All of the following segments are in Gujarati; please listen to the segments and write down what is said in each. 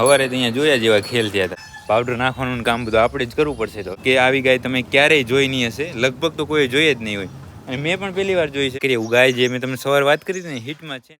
સવારે તો અહીંયા જોયા જેવા ખેલ થયા હતા. પાવડર નાખવાનું કામ બધું આપણે જ કરવું પડશે તો. કે આવી ગાય તમે ક્યારેય જોઈ નહીં હશે. લગભગ તો કોઈ જોઈએ જ નહીં હોય. અને મેં પણ પહેલી વાર જોઈ છે. કે ગાય જે મેં તમને સવારે વાત કરી હતી ને, હિટમાં છે.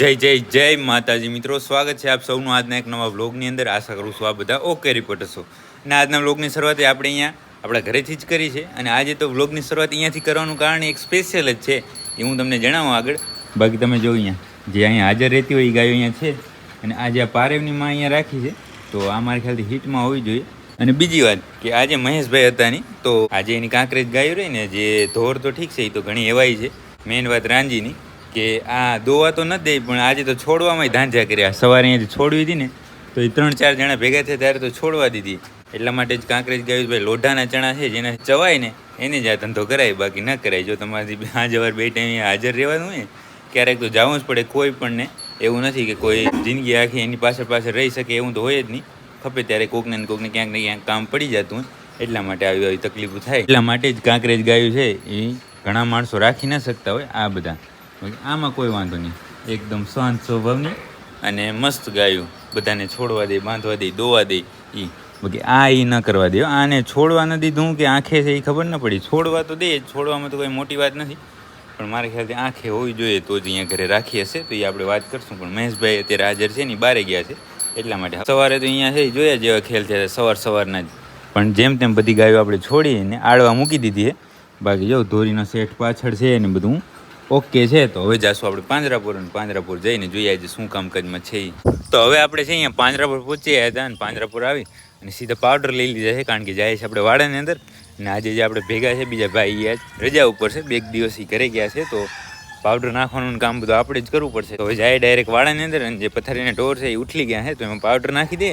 જય જય જય માતાજી મિત્રો. સ્વાગત છે આપ સૌનું આજના એક નવા વ્લોગની અંદર. આશા કરું છું આ બધા ઓકે રિપોર્ટર છો અને આજના વ્લોગની શરૂઆત આપણે અહીંયા આપણા ઘરેથી જ કરી છે. અને આજે તો વ્લોગની શરૂઆત અહીંયાથી કરવાનું કારણ એક સ્પેશિયલ જ છે. એ હું તમને જણાવું આગળ. બાકી તમે જો અહીંયા જે અહીંયા હાજર રહેતી હોય એ ગાયો અહીંયા છે. અને આજે આ પારેવની માં અહીંયા રાખી છે, તો આ મારા ખ્યાલથી હિટમાં હોવી જોઈએ. અને બીજી વાત કે આજે મહેશભાઈ હતાની, તો આજે એની કાંકરેજ ગાયો રહી ને, જે ધોર તો ઠીક છે, એ તો ઘણી એવાય છે. મેઇન વાત રાંજીની, કે આ દોવા તો નથી દે, પણ આજે તો છોડવામાં ધાંધ્યા કર્યા. સવારે અહીંયા છોડવી હતી ને, તો એ ત્રણ ચાર જણા ભેગા થયા ત્યારે તો છોડવા દીધી. એટલા માટે જ કાંકરેજ ગાયું ભાઈ લોઢાના ચણા છે, જેને ચવાય ને, એને જ આ ધંધો કરાય, બાકી ન કરાય. જો તમારી આ જવાર બે ટાઈમ હાજર રહેવાનું હોય, ક્યારેક તો જવું જ પડે, કોઈ પણ ને. એવું નથી કે કોઈ જિંદગી આખી એની પાછળ પાછળ રહી શકે એવું તો હોય જ નહીં. ખપે ત્યારે કોકને ને કોકને ક્યાંક ને ક્યાંક કામ પડી જતું હોય. એટલા માટે આવી આવી તકલીફો થાય. એટલા માટે જ કાંકરેજ ગાયું છે એ ઘણા માણસો રાખી ન શકતા હોય આ બધા. આમાં કોઈ વાંધો નહીં. એકદમ શાંત સ્વભાવની અને મસ્ત ગાયું. બધાને છોડવા દે, બાંધવા દે, દોવા દે એ બાકી આ એ ન કરવા દે. આને છોડવા ન દીધું કે આંખે છે એ ખબર ન પડી. છોડવા તો દે, છોડવામાં તો કોઈ મોટી વાત નથી. પણ મારા ખ્યાલથી આંખે હોવી જોઈએ તો જ અહીંયા ઘરે રાખી હશે. તો એ આપણે વાત કરશું. પણ મહેશભાઈ અત્યારે હાજર છે ને બારે ગયા છે. એટલા માટે સવારે તો અહીંયા છે, જોયા જેવા ખેલ થયા સવાર સવારના જ. પણ જેમ તેમ બધી ગાયો આપણે છોડીને આડવા મૂકી દીધી છે. બાકી જો, ધોરીનો સેટ પાછળ છે ને બધું. ઓકે છે, તો હવે જાશું આપણે પાંજરાપુર અને પાંજરાપુર જઈને જોઈએ આજે શું કામકાજમાં છે તો હવે આપણે છે અહીંયા પાંજરાપુર પહોંચી ગયા હતા અને પાંજરાપુર આવી અને સીધા પાવડર લઈ લીધા છે, કારણ કે જાય છે આપણે વાડાની અંદર. અને આજે જે આપણે ભેગા છે, બીજા ભાઈ એ રજા ઉપર છે, બે દિવસ એ ઘરે ગયા છે, તો પાવડર નાખવાનું કામ બધું આપણે જ કરવું પડશે. તો હવે જાય ડાયરેક્ટ વાળાની અંદર અને જે પથારીના ટોર છે, એ ઉઠલી ગયા છે, તો એમાં પાવડર નાખી દે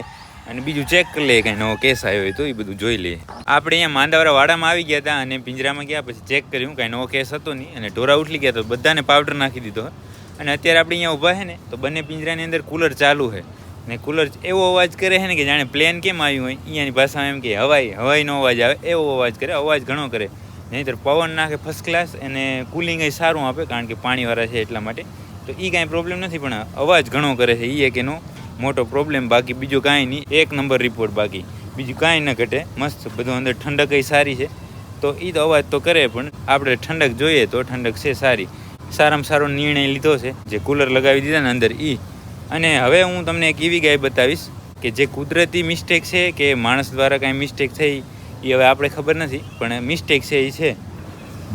અને બીજું ચેક કરી લે, કાંઈ નવો કેસ આવ્યો હોય તો એ બધું જોઈ લે. આપણે અહીંયા માંદાવાળા વાડામાં આવી ગયા હતા અને પિંજરામાં ગયા, પછી ચેક કર્યું, કાંઈ નવો કેસ હતો નહીં, અને ઢોરા ઉઠલી ગયા, તો બધાને પાવડર નાખી દીધો. અને અત્યારે આપણે અહીંયા ઊભા છે ને, તો બંને પિંજરાની અંદર કુલર ચાલુ છે. ને કુલર એવો અવાજ કરે છે ને કે જાણે પ્લેન કેમ આવ્યું હોય? અહીંયાની ભાષામાં એમ કે હવાઈ હવાઈનો અવાજ આવે. એવો અવાજ કરે, અવાજ ઘણો કરે. નહીંતર પવન નાખે ફર્સ્ટ ક્લાસ અને કુલિંગ એ સારું આપે, કારણ કે પાણીવાળા છે એટલા માટે. તો એ કાંઈ પ્રોબ્લેમ નથી, પણ અવાજ ઘણો કરે છે એ એક એનો મોટો પ્રોબ્લેમ બાકી બીજું કાંઈ નહીં. એક નંબર રિપોર્ટ બાકી. બીજું કાંઈ ન ઘટે. મસ્ત, બધું અંદર ઠંડક સારી છે. તો એ તો અવાજ તો કરે, પણ આપણે ઠંડક જોઈએ તો ઠંડક છે સારી. સારામાં સારો નિર્ણય લીધો છે. જે કુલર લગાવી દીધા ને અંદર એ અને હવે હું તમને એક એવી ગાય બતાવીશ કે જે કુદરતી મિસ્ટેક છે કે માણસ દ્વારા કાંઈ મિસ્ટેક થઈ એ હવે આપણે ખબર નથી, પણ મિસ્ટેક છે એ છે.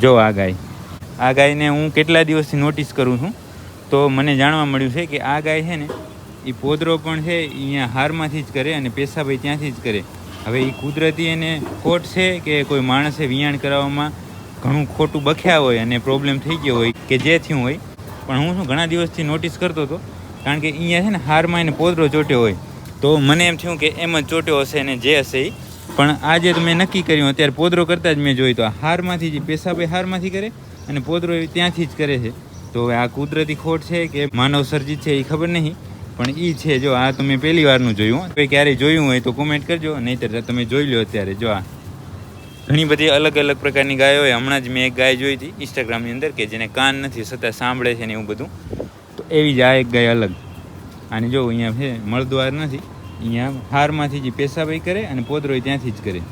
જો આ ગાય. આ ગાયને હું કેટલા દિવસથી નોટિસ કરું છું? તો મને જાણવા મળ્યું છે કે આ ગાય છે ને એ પોદરો પણ છે અહીંયા હારમાંથી જ કરે અને પેશાભાઈ ત્યાંથી જ કરે. હવે એ કુદરતી એને ખોટ છે કે કોઈ માણસે વિયાણ કરાવવામાં ઘણું ખોટું બખ્યા હોય અને પ્રોબ્લેમ થઈ ગયો હોય કે જે થયું હોય. પણ હું શું ઘણા દિવસથી નોટિસ કરતો હતો કારણ કે અહીંયા છે ને હારમાં એને પોદરો ચોટ્યો હોય. તો મને એમ થયું કે એમ જ ચોટ્યો હશે ને જે હશે એ પણ આજે તો મેં નક્કી કર્યું, અત્યારે પોદરો કરતાં જ મેં જોયું તો આ હારમાંથી જે પેશાભાઈ હારમાંથી કરે અને પોદરો એ ત્યાંથી જ કરે છે. તો હવે આ કુદરતી ખોટ છે કે માનવ સર્જિત છે એ ખબર નહીં, પણ એ છે જો આ તો મેં પહેલી વારનું જોયું. કોઈ ક્યારેય જોયું હોય તો કોમેન્ટ કરજો, નહીંતર તમે જોઈ લો અત્યારે. જો આ ઘણી બધી અલગ અલગ પ્રકારની ગાયો હોય. હમણાં જ મેં એક ગાય જોઈ હતી ઇન્સ્ટાગ્રામની અંદર કે જેને કાન નથી છતાં સાંભળે છે ને એવું બધું. એવી જ આ એક ગાય અલગ. અને જો અહીંયા છે, મળદ્વાર નથી. અહીંયા હારમાંથી જે પેશાબાઈ કરે અને પોદરો ત્યાંથી જ કરે.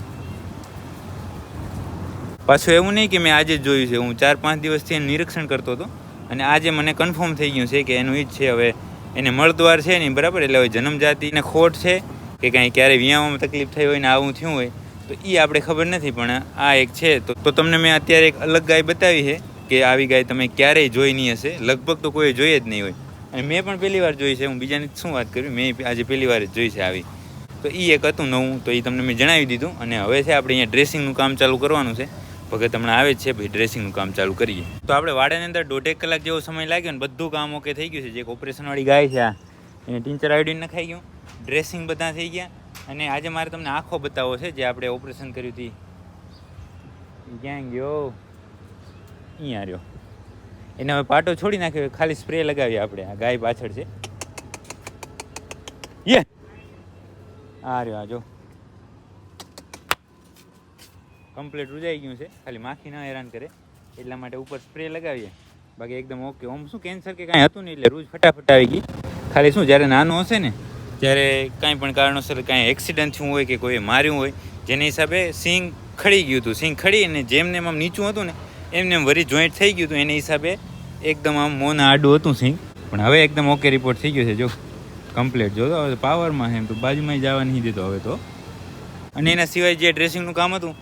પાછું એવું નહીં કે મેં આજે જ જોયું છે. હું ચાર પાંચ દિવસથી એનું નિરીક્ષણ કરતો હતો અને આજે મને કન્ફર્મ થઈ ગયું છે કે એનું એ જ છે. હવે એને મળદ્વાર છે નહીં, બરાબર? એટલે હવે જન્મજાતિને ખોટ છે કે કાંઈ ક્યારે વિયામાં તકલીફ થઈ હોય ને આવું થયું હોય, તો એ આપણે ખબર નથી. પણ આ એક છે. તો તમને મેં અત્યારે એક અલગ ગાય બતાવી છે. કે આવી ગાય તમે ક્યારેય જોઈ નહીં હશે. લગભગ તો કોઈ જોઈએ જ નહીં હોય. અને મેં પણ પહેલી વાર જોઈ છે. હું બીજાની શું વાત કરું? મેં આજે પહેલી વાર જ જોઈ છે આવી. તો એ એક હતું નવું. તો એ તમને મેં જણાવી દીધું. અને હવે છે આપણે અહીંયા ડ્રેસિંગનું કામ ચાલુ કરવાનું છે. ભગત હમણાં આવે છે. ભાઈ ડ્રેસિંગનું કામ ચાલુ કરીએ. તો આપણે વાડાની અંદર દોઢેક કલાક જેવો સમય લાગ્યો ને, બધું કામ ઓકે થઈ ગયું છે. જે ઓપરેશનવાળી ગાય છે આ. એને ટીચર આવડી નખાઈ ગયું. ડ્રેસિંગ બધા થઈ ગયા. અને આજે મારે તમને આંખો બતાવવો છે. જે આપણે ઓપરેશન કર્યું હતી ક્યાં ગયો? અહીંયા રહ્યો. એને હવે પાટો છોડી નાખ્યો ખાલી સ્પ્રે લગાવી આપણે. આ ગાય પાછળ છે. યે! આ રહ્યો, આ જો. કમ્પ્લીટ રૂજાઈ ગયું છે. ખાલી માખી ના હેરાન કરે. એટલા માટે ઉપર સ્પ્રે લગાવીએ. બાકી એકદમ ઓકે ઓમ શું કેન્સર કે કાંઈ હતું નહીં એટલે રૂજ ફટાફટ આવી ગઈ. ખાલી શું, જ્યારે નાનું હશે ને, ત્યારે કાંઈ પણ કારણોસર કાંઈ એક્સિડન્ટ થયું હોય કે કોઈ માર્યું હોય, જેના હિસાબે સિંગ ખડી ગયું હતું. સિંગ ખડી અને જેમને એમ નીચું હતું ને એમને એમ વરી જોઈન્ટ થઈ ગયું હતું, એના હિસાબે એકદમ આમ મોના આડું હતું સિંગ પણ હવે એકદમ ઓકે રિપોર્ટ થઈ ગયો છે, જો કમ્પ્લીટ જો હવે પાવરમાં એમ, તો બાજુમાં જવા નહીં દીધો હવે તો. અને એના સિવાય જે ડ્રેસિંગનું કામ હતું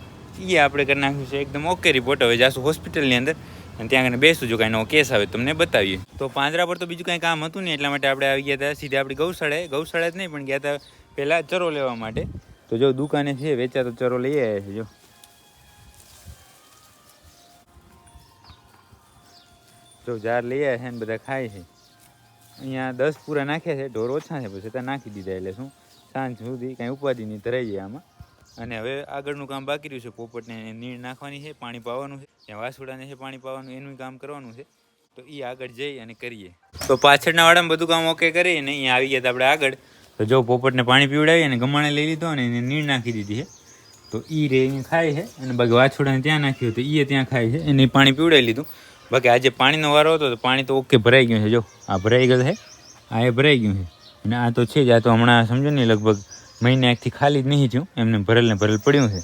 એ આપણે કરી નાખ્યું છે. એકદમ ઓકે રિપોર્ટ હવે જાશું હોસ્પિટલની અંદર અને ત્યાં આગળ બેસું જો કાંઈ નવો કેસ આવે તમને બતાવીએ. તો પાંજરા પર તો બીજું કાંઈ કામ હતું નહીં, એટલા માટે આપણે આવી ગયા હતા. સીધા આપણી ગૌશાળાએ ગૌશાળા જ નહીં, પણ ગયા હતા પહેલાં ચરો લેવા માટે. તો જો દુકાને છે વેચાતો ચરો લઈ આવ્યા છે, જો. જો જાર લઈ આવ્યા છે ને બધા ખાય છે. અહીંયા દસ પૂરા નાખ્યા છે, ઢોર ઓછા છે, પછી ત્યાં નાખી દીધા એટલે શું? સાંજ સુધી કાંઈ ઉપાધિ નહીં ધરાઈ જાય આમાં. અને હવે આગળનું કામ બાકી રહ્યું છે, પોપટને નીણ નાખવાની છે, પાણી પાવાનું છે ત્યાં વાસુડાને છે પાણી પાવાનું, એનું કામ કરવાનું છે. તો એ આગળ જઈ અને કરીએ. તો પાછળના વાળામાં બધું કામ ઓકે કરી અને અહીંયા આવી ગયા આપણે આગળ. તો જો પોપટને પાણી પીવડાવી અને ગમાણે લઈ લીધો અને એને નીણ નાખી દીધી છે. તો એ રે અહીંયા ખાય છે અને બાકી વાછોડાને ત્યાં નાખ્યું તો એ ત્યાં ખાય છે. એને પાણી પીવડાવી લીધું. બાકી આજે પાણીનો વારો હતો તો પાણી તો ઓકે ભરાઈ ગયું છે, જો. આ ભરાઈ ગયું છે. આ એ ભરાઈ ગયું છે. અને આ તો છે જ, આ તો હમણાં સમજો ને, લગભગ મહિને એકથી ખાલી જ નહીં થયું. એમને ભરેલ ને ભરેલ પડ્યું છે.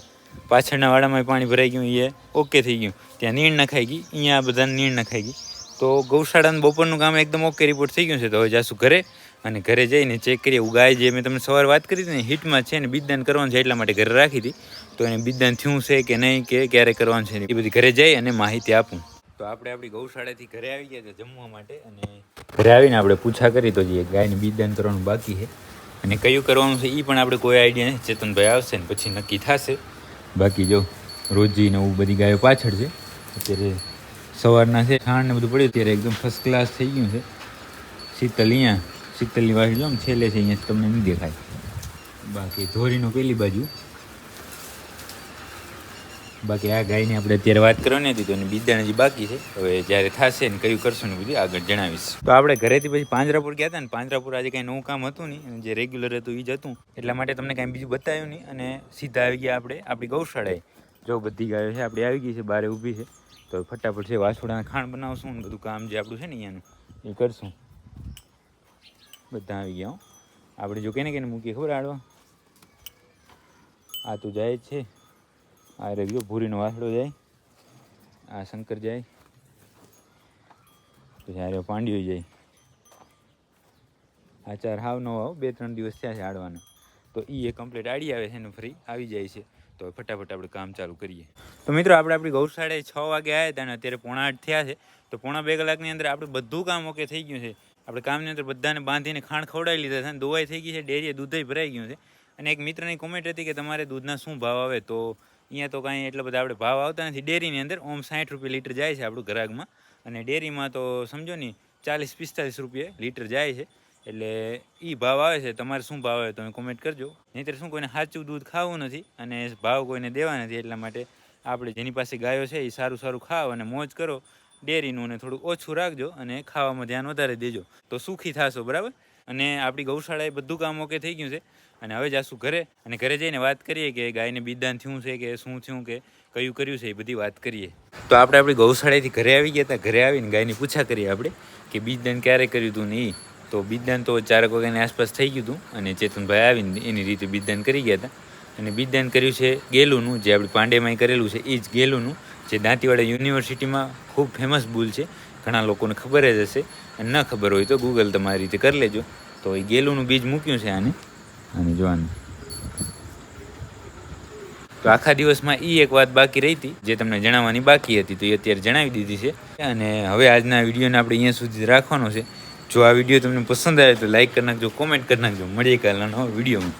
પાછળના વાડામાં પાણી ભરાઈ ગયું, એ ઓકે થઈ ગયું. ત્યાં નીણ નખાઈ ગઈ, અહીંયા બધાને નીણ નખાઈ ગઈ. તો ગૌશાળાનું બપોરનું કામ એકદમ ઓકે રિપોર્ટ થઈ ગયું છે. તો હવે જાશું ઘરે અને ઘરે જઈને ચેક કરીએ. ગાય જે મેં તમને સવારે વાત કરી હતી ને હિટમાં છે ને બીજદાન કરવાનું છે એટલા માટે ઘરે રાખી હતી. તો એને બીજદાન થયું છે કે નહીં, કે ક્યારે કરવાનું છે એ બધી ઘરે જઈ અને માહિતી આપું. તો આપણે આપણી ગૌશાળાથી ઘરે આવી ગયા હતા જમવા માટે અને ઘરે આવીને આપણે પૂછા કરી તો જઈએ ગાયને બીજદાન કરવાનું બાકી છે. અને કયું કરવાનું છે એ પણ આપણે કોઈ આઈડિયા નહીં. ચેતનભાઈ આવશે ને પછી નક્કી થશે. બાકી જો રોજી ને એવું બધી ગાયો પાછળ છે. અત્યારે સવારના છે, ખાંડ ને બધું પડ્યું ત્યારે એકદમ ફર્સ્ટ ક્લાસ થઈ ગયું છે. શીતલ અહીંયા, શીતલની વાસી જો છેલ્લે છે, અહીંયા તમને નહીં દેખાય. બાકી ધોરીનો પેલી બાજુ. બાકી આ ગાયની આપણે અત્યારે વાત કરવાની હતી તો એની બીજા હજી બાકી છે. હવે જ્યારે થશે ને કયું કરશું ને બધું આગળ જણાવીશ. તો આપણે ઘરેથી પછી પાંજરાપુર ગયા હતા ને પાંજરાપુર આજે કાંઈ નવું કામ હતું નહીં જે રેગ્યુલર હતું એ જ હતું. એટલા માટે તમને કાંઈ બીજું બતાવ્યું નહીં, અને સીધા આવી ગયા આપણે આપણી ગૌશાળાએ. જો બધી ગાયો છે, આપણી આવી ગઈ છે, બારે ઊભી છે. તો ફટાફટ છે વાસોડાના ખાણ બનાવશું ને બધું કામ જે આપણું છે ને અહીંયાનું એ કરશું. બધા આવી ગયા. આપણે જો કેને કેને મૂકીએ ખબર આડવા આ તો જાય જ છે. આ રે ગયો, ભૂરીનો વાસડો જાય. આ શંકર જાય. પછી આ રહ્યો પાંડ્યો જાય. આ ચાર હાવ નો હાવ બે ત્રણ દિવસ થયા છે આડવાના તો એ એ કમ્પ્લીટ આડી આવે છે ને ફ્રી આવી જાય છે. તો ફટાફટ આપણે કામ ચાલુ કરીએ. તો મિત્રો, આપણે આપણી ગૌશાળાએ છ વાગે આવ્યા હતા અને અત્યારે પોણા આઠ થયા છે. તો પોણા બે કલાકની અંદર આપણે બધું કામ ઓકે થઈ ગયું છે. આપણે કામની અંદર બધાને બાંધીને ખાણ ખવડાવી લીધા છે અને દોવાઈ થઈ ગઈ છે, ડેરીએ દૂધય ભરાઈ ગયું છે. અને એક મિત્રની કોમેન્ટ હતી કે તમારે દૂધના શું ભાવ આવે તો અહીંયા તો કાંઈ એટલા બધા આપણે ભાવ આવતા નથી. ડેરીની અંદર ઓમ સાઠ રૂપિયા લીટર જાય છે આપણું ગ્રાહકમાં અને ડેરીમાં તો સમજો ને, ચાલીસ પિસ્તાલીસ રૂપિયા લીટર જાય છે. એટલે એ ભાવ આવે છે. તમારે શું ભાવ આવે તમે કોમેન્ટ કરજો. નહીંતર શું કોઈને સાચું દૂધ ખાવું નથી અને ભાવ કોઈને દેવા નથી. એટલા માટે આપણે જેની પાસે ગાયો છે એ સારું સારું ખાવ અને મોજ કરો. ડેરીનું ને થોડું ઓછું રાખજો અને ખાવામાં ધ્યાન વધારે દેજો. તો સુખી થશો, બરાબર? અને આપણી ગૌશાળાએ બધું કામ ઓકે થઈ ગયું છે. અને હવે જાશું ઘરે અને ઘરે જઈને વાત કરીએ કે ગાયને બીજદાન થયું છે કે શું થયું કે કયું કર્યું છે એ બધી વાત કરીએ. તો આપણે આપણી ગૌશાળાએથી ઘરે આવી ગયા હતા. ઘરે આવીને ગાયની પૂછા કરીએ આપણે કે બીજદાન ક્યારે કર્યું હતું ને એ તો બીજદાન તો ચારક વાગ્યાની આસપાસ થઈ ગયું હતું અને ચેતનભાઈ આવીને એની રીતે બીજદાન કરી ગયા હતા. અને બીજદાન કર્યું છે ગેલુનું, જે આપણે પાંડેમાં કરેલું છે, એ જ ગેલુનું, જે દાંતીવાડા યુનિવર્સિટીમાં ખૂબ ફેમસ બુલ છે. ઘણા લોકોને ખબર જ હશે. અને ન ખબર હોય તો ગૂગલ તમારી રીતે કરી લેજો. તો એ ગેલુનું બીજ મૂક્યું છે આને. અને જોવાનું. તો આખા દિવસમાં એ એક વાત બાકી રહી હતી જે તમને જણાવવાની બાકી હતી, તો એ અત્યારે જણાવી દીધી છે. અને હવે આજના વિડીયોને આપણે અહીંયા સુધી રાખવાનો છે. જો આ વીડિયો તમને પસંદ આવે તો લાઈક કરી નાખજો કોમેન્ટ કરી નાખજો. મળીએ કાલના નવા વિડીયોમાં.